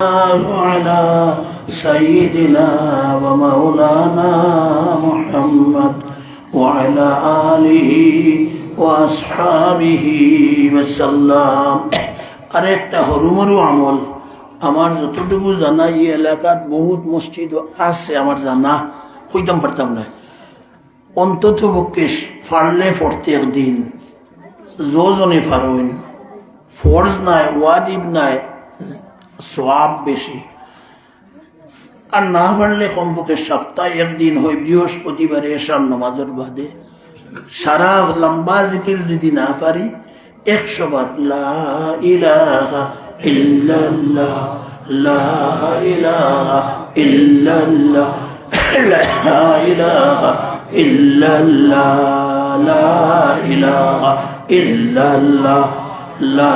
الله على سيدنا ومولانا محمد وعلى آله وأصحابه وسلم আরেকটা হরুমরু আমল আমার যতটুকু জানা এই এলাকাত বহুত মসজিদ আছে আমার জানা কইতাম পারতাম না অন্তত পক্ষে ফারলে প্রত্যেক দিন যোজনে ফারইন ফরজ নাই ওয়াজিব নাই সোয়াব বেশি। আর না পারলে কমপক্ষে সপ্তাহে একদিন হয় বৃহস্পতিবারে এসার নমাজের বাদে। সারা লম্বা জিকির যদি না পারি, একশো বার ইলাহা লা লা ইলাহা লা ইলাহা ইল্লাল্লাহ, লা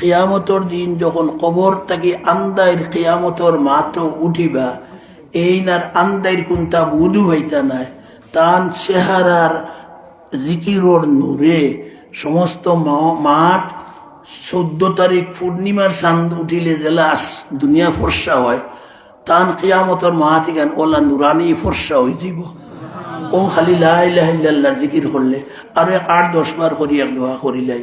কিয়ামতর দিন যখন কবর থাকি আন্দাইর কিয়ামতর মাতো উঠিবা, এই নার আন্দাইর কোনটা বুধু হইতা নাই, তান চেহারার জিকিরর নূরে সমস্ত মাঠ চোদ্দ তারিখ পূর্ণিমার চান্দ উঠিলে জেলাস দুনিয়া ফর্সা হয়, তান কিয়ামতর মাহাতি গান ওলা নুরানি ফর্সা হয়ে যাব। ও খালি লাইল্লাহ জিকির করলে, আর এক আট দশ বার করি এক দোয়া করিলাই।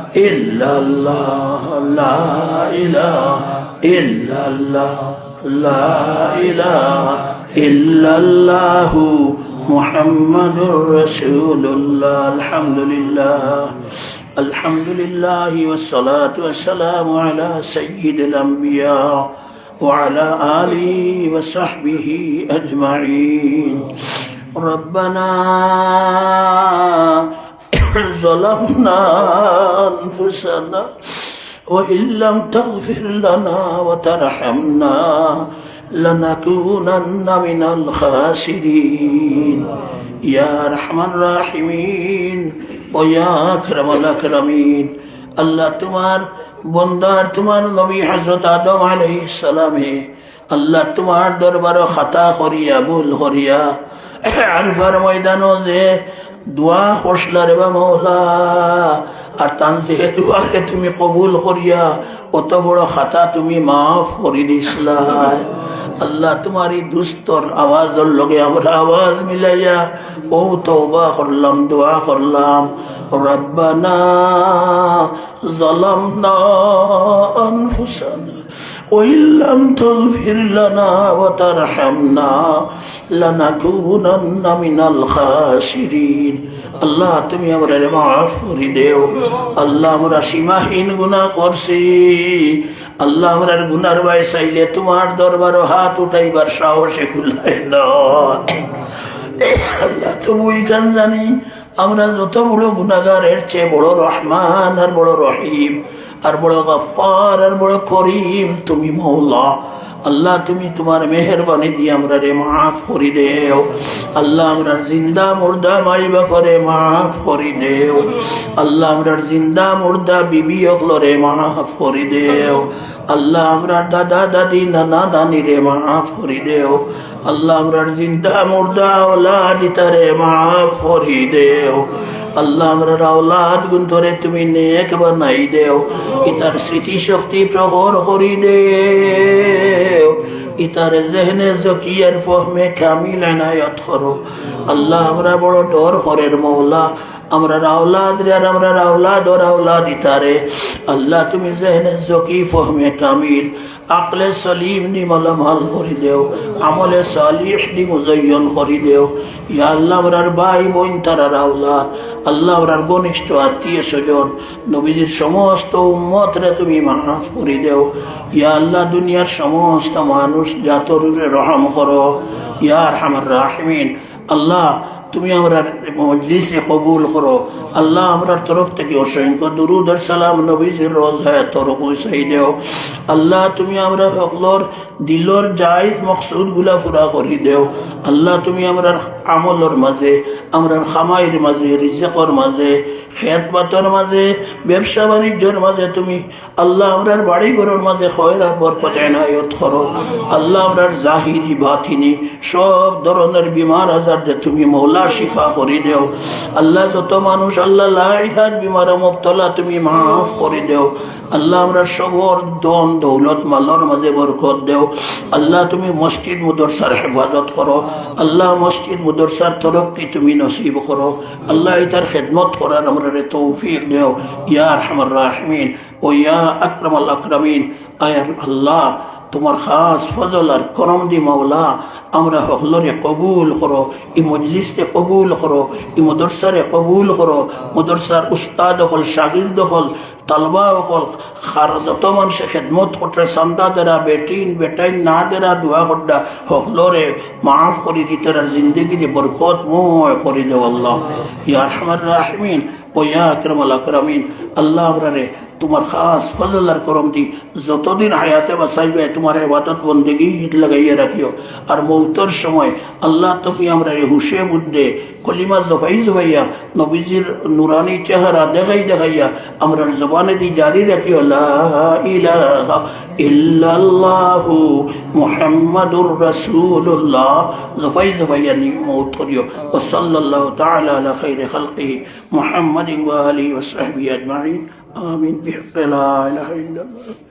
إلا الله لا إله إلا الله لا إله إلا الله محمد رسول الله الحمد لله الحمد لله والصلاة والسلام على سيد الأنبياء وعلى آله وصحبه أجمعين. ربنا ظلمنا أنفسنا وإن لم تغفر لنا وترحمنا لنكونن من الخاسرين يا أرحم الراحمين ويا أكرم الأكرمين আল্লাহ তোমার বন্দার তোমার নবী হজরত আদম আলাইহিস সালামে আল্লাহ তোমার দরবার খাতা করিয়া ভুল করিয়া আরফার ময়দানও যে দোয়া খসলা রে বা মৌলা আর তান যে দোয়ারে তুমি কবুল করিয়া অত বড় খাতা তুমি মাফ করি দিসলা আল্লাহ তোমার এই দুস্তর আওয়াজের লগে আমরা আওয়াজ মিলাইয়া ও তওবা করলাম দোয়া করলাম রব্বানা ظلمنا أنفسنا ওইল্লাম তুগফির লানা ওয়া তারহামনা লানাকুনান্না মিনাল খাসিরিন আল্লাহ, তুমি আমরা মাফ করে আল্লাহ, আমরা সীমাহীন গুনাহ করছি। আল্লাহ, আমরা গুনার ভাই চাইলে তোমার দরবারও হাত উঠাইবার সাহস এগুলাই নয়। আল্লাহ, তবু এইখান জানি, আমরা যত বড় গুণাগার চেয়ে বড় রহমান আর বড় রহিম। আর বড় গফার আর বড় করিম, তুমি মৌলা। আল্লাহ, তুমি তোমার মেহরবানি দিয়ে আমরা রে মাফ করি দেও। আল্লাহ, আমরা জিন্দা মুর্দা মাই বাপরে মাফ করি দেও। আল্লাহ, আমরা জিন্দা মুর্দা বিবি অকলরে মাফ করি দেও। আল্লাহ, আমরা দাদা দাদি নানা নানি রে মাফ করি দেও। আল্লাহ, আমরা জিন্দা মুর্দা ওলাদ ইতারে মাফ করি দেও। আল্লাহ আমরা রাওলাদ গুন্তরে তুমি নেক বানাই দেও। ইতার স্মৃতি শক্তি প্রহর করি দেও। ইতার জেহনে জকিয়ার ফহমে কামিল এনায়ত করো। আল্লাহ আমরা বড় ডর হরের মৌলা আমরা আওলাদ রে আর আমরা আওলাদ ওর আওলাদ ইতারে। আল্লাহ তুমি জেহনে জকি ফহমে কামিল। আকলে সলিম দি মলম হল করি দেও, আমলে সালিহ দি মুজয়ন করি দেও। ইয়া আল্লাহ আমরার ভাই বোন তারার আওলাদ। আল্লাহ আমরার ঘনিষ্ঠ আত্মীয় স্বজন। নবীজির সমস্ত উম্মত রে তুমি মাফ করি দেও। ইয়া আল্লাহ দুনিয়ার সমস্ত মানুষ জাতরুরে রহম করো। ইয়ার হামার রাহমিন। আল্লাহ, তুমি আমরা মজলিসে কবুল করো। আল্লাহ আমরার তরফ থেকে অসংখ্য দুরুদ আর সালাম নবীজির রোজ হয় তোর পৌঁছাই দেও। আল্লাহ তুমি আমরা সকলর দিলর জায়জ মকসুদগুলা ফুরা করি দেও। আল্লাহ তুমি আমরার আমলর মাঝে, আমরার খামাইয়ের মাঝে, রিজেকর মাঝে খেত বাতর মাঝে, ব্যবসা বাণিজ্যর মাঝে তুমি আল্লাহ আমরার বাড়ি ঘরের মাঝে খয়রার বরকত, এনায়ত করো। আল্লাহ আমরার জাহিরি, বাতিনি, সব ধরনের বিমার আজার যে তুমি মৌলা শিফা করে দেও। আল্লাহ যত মানুষ, আল্লাহ লাইহাত বিমার মুক্তলা তুমি মাফ করে দেও। আল্লাহ আমরা সবর দন দৌলত, মালর মাঝে বরকত দেও। আল্লাহ তুমি মসজিদ মুদরসার হেফাজত করো। আল্লাহ মসজিদ মুদরসার তরফটি তুমি নসিব করো। আল্লাহ এটার খেদমত করার আমরা তৌফিক দেও। ইয়ার হামার রাহমিন ও ইয়া আকরাম আল আকরামিন। আয় আল্লাহ, তোমার খাস ফজল আর করম দি মাওলা আমরা হকলরে কবুল করো, ই মজলিসকে কবুল করো, ই মদরসারে কবুল করো। মদরসার উস্তাদ হল, শাগির্দ হল, তালবা হল খার যত মানুষে খেদমত করতে সান্দা দেরা, বেটিন, বেটাইন, না দেরা, দোয়া করডা হকলরে মাফ করি দিতে আর জিন্দগিতে বরকত ময় করি দেও আল্লাহ। ইয়া রহমান। রাহমিন ও ইয়া আকরামিন, আল্লাহ আমরা রে তোমার খাস ফজল আর করম দি যতদিন হায়াতে বাসাইবে তোমার ইবাদত বন্দেগি লাগাইয়া রাখিও। আর মৌতর সময় আল্লাহ তুমি আমরা হুশে বুদ্ধে کلمہ زفعی زفعیہ نبیز نوراني چہرہ دغی دغیہ أمر زبان دي جاری رکھیو۔ لا إله الا الله محمد الرسول اللہ زفعی زفعیہ موت کریو وصل اللہ تعالی علی خیر خلقه محمد و وصحبه أجمعين آمين بحق لا إله الا الله